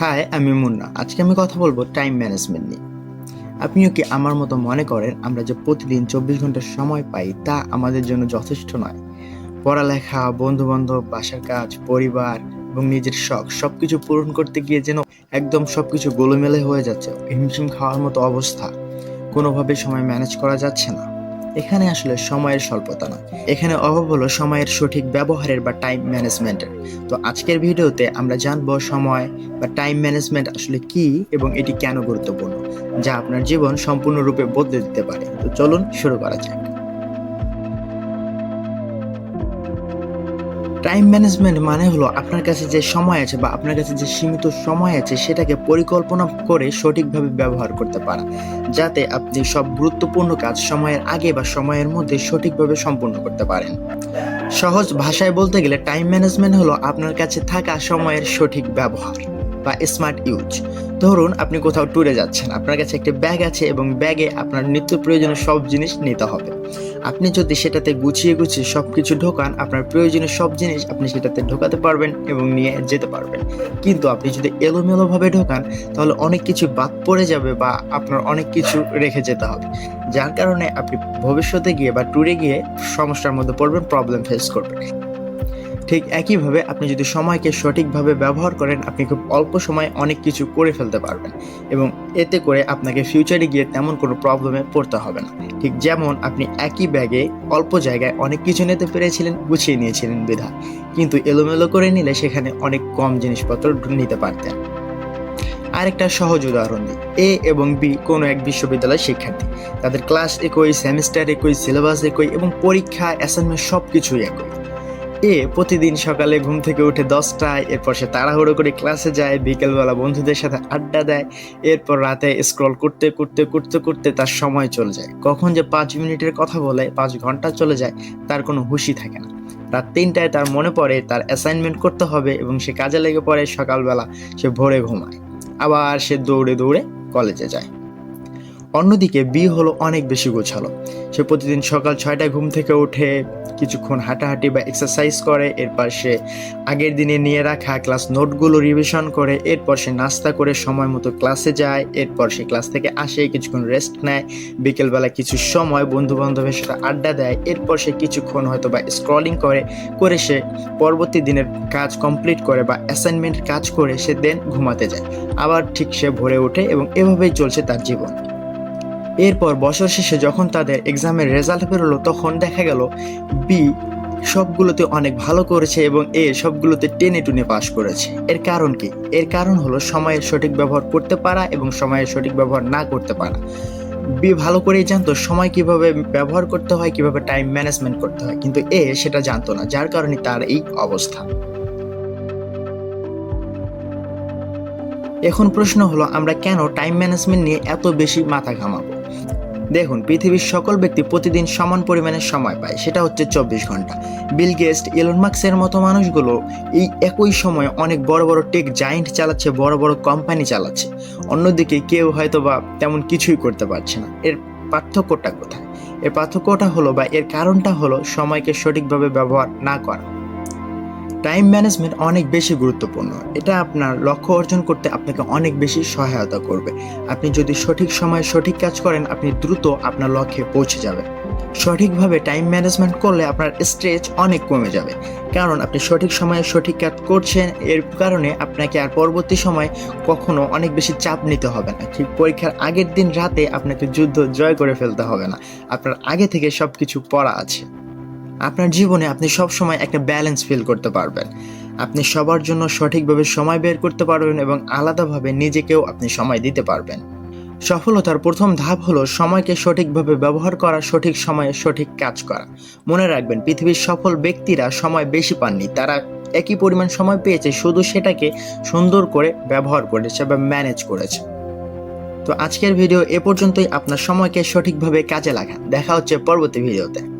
High, আমি মুন্না। আজকে আমি কথা বলব টাইম ম্যানেজমেন্ট নিয়ে। আপনিও কি আমার মতো মনে করেন আমরা যে প্রতিদিন চব্বিশ ঘণ্টা সময় পাই, তা আমাদের জন্য যথেষ্ট নয়? পড়ালেখা বন্ধু বান্ধব বাসার কাজ, পরিবার এবং নিজের শখ সব কিছু পূরণ করতে গিয়ে যেন একদম সব কিছু গোলমেলে হয়ে যাচ্ছে, হিমশিম খাওয়ার মতো অবস্থা। কোনোভাবে সময় ম্যানেজ করা যাচ্ছে না। এখানে আসলে সময়ের স্বল্পতা না। এখানে অভাব হলো সময়ের সঠিক ব্যবহারের বা টাইম ম্যানেজমেন্টের তো আজকের ভিডিওতে আমরা জানব সময় বা টাইম ম্যানেজমেন্ট আসলে কি এবং এটি কেন গুরুত্বপূর্ণ, যা আপনার জীবন সম্পূর্ণরূপে বদলে দিতে পারে। তো চলুন শুরু করা যাক। টাইম ম্যানেজমেন্ট মানে হলো আপনার কাছে যে সময় আছে বা আপনার কাছে যে সীমিত সময় আছে সেটাকে পরিকল্পনা করে সঠিকভাবে ব্যবহার করতে পারা। যাতে আপনি সব গুরুত্বপূর্ণ কাজ সময়ের আগে বা সময়ের মধ্যে সঠিকভাবে সম্পূর্ণ করতে পারেন। সহজ ভাষায় বলতে গেলে টাইম ম্যানেজমেন্ট হলো আপনার কাছে থাকা সময়ের সঠিক ব্যবহার। বা স্মার্ট ইউজ ধরুন আপনি কোথাও ট্যুরে যাচ্ছেন, আপনার কাছে একটি ব্যাগ আছে এবং ব্যাগে আপনার নিত্য প্রয়োজনীয় সব জিনিস নিতে হবে। আপনি যদি সেটাতে গুছিয়ে গুছিয়ে সব কিছু ঢোকান, আপনার প্রয়োজনীয় সব জিনিস আপনি সেটাতে ঢোকাতে পারবেন এবং নিয়ে যেতে পারবেন। কিন্তু আপনি যদি এলোমেলোভাবে ঢোকান, তাহলে অনেক কিছু বাদ পড়ে যাবে বা আপনার অনেক কিছু রেখে যেতে হবে। যার কারণে আপনি ভবিষ্যতে গিয়ে বা ট্যুরে গিয়ে সমস্যার মধ্যে পড়বেন প্রবলেম ফেস করবেন। ঠিক একইভাবে আপনি যদি সময়কে সঠিকভাবে ব্যবহার করেন, আপনি খুব অল্প সময়ে অনেক কিছু করে ফেলতে পারবেন এবং এতে করে আপনাকে ফিউচারে গিয়ে তেমন কোনো প্রবলেমে পড়তে হবে না। ঠিক যেমন আপনি একই ব্যাগে অল্প জায়গায় অনেক কিছু নিতে পেরেছিলেন, গুছিয়ে নিয়েছিলেন বিধা কিন্তু এলোমেলো করে নিলে সেখানে অনেক কম জিনিসপত্র নিতে পারতেন। আরেকটা সহজ উদাহরণ দিই। এ এবং বি কোনো এক বিশ্ববিদ্যালয়ের শিক্ষার্থী। তাদের ক্লাস একই সেমিস্টার একই সিলেবাস একই এবং পরীক্ষা অ্যাসাইনমেন্ট সব কিছুই একই। এ প্রতিদিন সকালে ঘুম থেকে উঠে দশটায়, এরপর সে তাড়াহুড়ো করে ক্লাসে যায়, বিকেলবেলা বন্ধুদের সাথে আড্ডা দেয়, এরপর রাতে স্ক্রল করতে করতে করতে করতে তার সময় চলে যায়। কখন যে পাঁচ মিনিটের কথা বলে, পাঁচ ঘণ্টা চলে যায়, তার কোনো হুঁশই থাকে না। রাত তিনটায় তার মনে পড়ে, তার অ্যাসাইনমেন্ট করতে হবে এবং সে কাজে লেগে পড়ে, সকালবেলা সে ভোরে ঘুমায়। আবার সে দৌড়ে দৌড়ে কলেজে যায়। অন্যদিকে বি হলো অনেক বেশি গোছালো। সে প্রতিদিন সকাল ছয়টায় ঘুম থেকে উঠে কিছুক্ষণ হাঁটাহাঁটি বা এক্সারসাইজ করে, এরপর সে আগের দিনে নিয়ে রাখা ক্লাস নোটগুলো রিভিশন করে, এরপর সে নাস্তা করে সময় মতো ক্লাসে যায়, এরপর সে ক্লাস থেকে আসে, কিছুক্ষণ রেস্ট নেয়, বিকেলবেলা কিছু সময় বন্ধু বান্ধবের সাথে আড্ডা দেয়, এরপর সে কিছুক্ষণ হয়তো বা স্ক্রলিং করে করে সে পরবর্তী দিনের কাজ কমপ্লিট করে বা অ্যাসাইনমেন্ট কাজ করে, সে দেন ঘুমাতে যায়। আবার ঠিক সে ভরে ওঠে এবং এভাবেই চলছে তার জীবন। এরপর বছর শেষে যখন তাদের এক্সামের রেজাল্ট বেরোলো, তখন দেখা গেল বি সবগুলোতে অনেক ভালো করেছে এবং এ সবগুলোতে টেনে টুনে পাশ করেছে। এর কারণ কি? এর কারণ হলো সময়ের সঠিক ব্যবহার করতে পারা এবং সময়ের সঠিক ব্যবহার না করতে পারা। বি ভালো করেই জানতো সময় কীভাবে ব্যবহার করতে হয়, কীভাবে টাইম ম্যানেজমেন্ট করতে হয়, কিন্তু এ সেটা জানতো না, যার কারণে তার এই অবস্থা। এখন প্রশ্ন হলো, আমরা কেন টাইম ম্যানেজমেন্ট নিয়ে এত বেশি মাথা ঘামাবো? দেখুন, পৃথিবীর সকল ব্যক্তি প্রতিদিন সমান পরিমাণে সময় পায়, সেটা হচ্ছে চব্বিশ ঘণ্টা। বিল গেস্ট ইলন মার্কসের মতো মানুষগুলো এই একই সময়ে অনেক বড় বড় টেক জায়েন্ট চালাচ্ছে, বড় বড় কোম্পানি চালাচ্ছে। অন্যদিকে কেউ হয়তো বা তেমন কিছুই করতে পারছে না। এর পার্থক্যটা কোথায়? এর পার্থক্যটা হলো বা এর কারণটা হলো সময়কে সঠিকভাবে ব্যবহার না করা। টাইম ম্যানেজমেন্ট অনেক বেশি গুরুত্বপূর্ণ। এটা আপনার লক্ষ্য অর্জন করতে আপনাকে অনেক বেশি সহায়তা করবে। আপনি যদি সঠিক সময়ে সঠিক কাজ করেন, আপনি দ্রুত আপনার লক্ষ্যে পৌঁছে যাবেন। সঠিকভাবে টাইম ম্যানেজমেন্ট করলে আপনার স্ট্রেচ অনেক কমে যাবে। কারণ আপনি সঠিক সময়ে সঠিক কাজ করছেন, এর কারণে আপনাকে আর পরবর্তী সময় কখনো অনেক বেশি চাপ নিতে হবে না। ঠিক পরীক্ষার আগের দিন রাতে আপনাকে যুদ্ধ জয় করে ফেলতে হবে না। আপনার আগে থেকে সব কিছু পড়া আছে। আপনার জীবনে আপনি সব সময় একটা ব্যালেন্স ফিল করতে পারবেন। আপনি সবার জন্য সঠিকভাবে সময় বের করতে পারবেন এবং আলাদাভাবে নিজেকেও আপনি সময় দিতে পারবেন। সফলতার প্রথম ধাপ হলো সময়কে সঠিকভাবে ব্যবহার করা, সঠিক সময়ে সঠিক কাজ করা। মনে রাখবেন, পৃথিবীর সফল ব্যক্তিরা সময় বেশি পাননি। তারা একই পরিমাণ সময় পেয়েছে, শুধু সেটাকে সুন্দর করে ব্যবহার করেছে বা ম্যানেজ করেছে। তো আজকের ভিডিও এ পর্যন্তই। আপনার সময়কে সঠিকভাবে কাজে লাগান। দেখা হচ্ছে পরবর্তী ভিডিওতে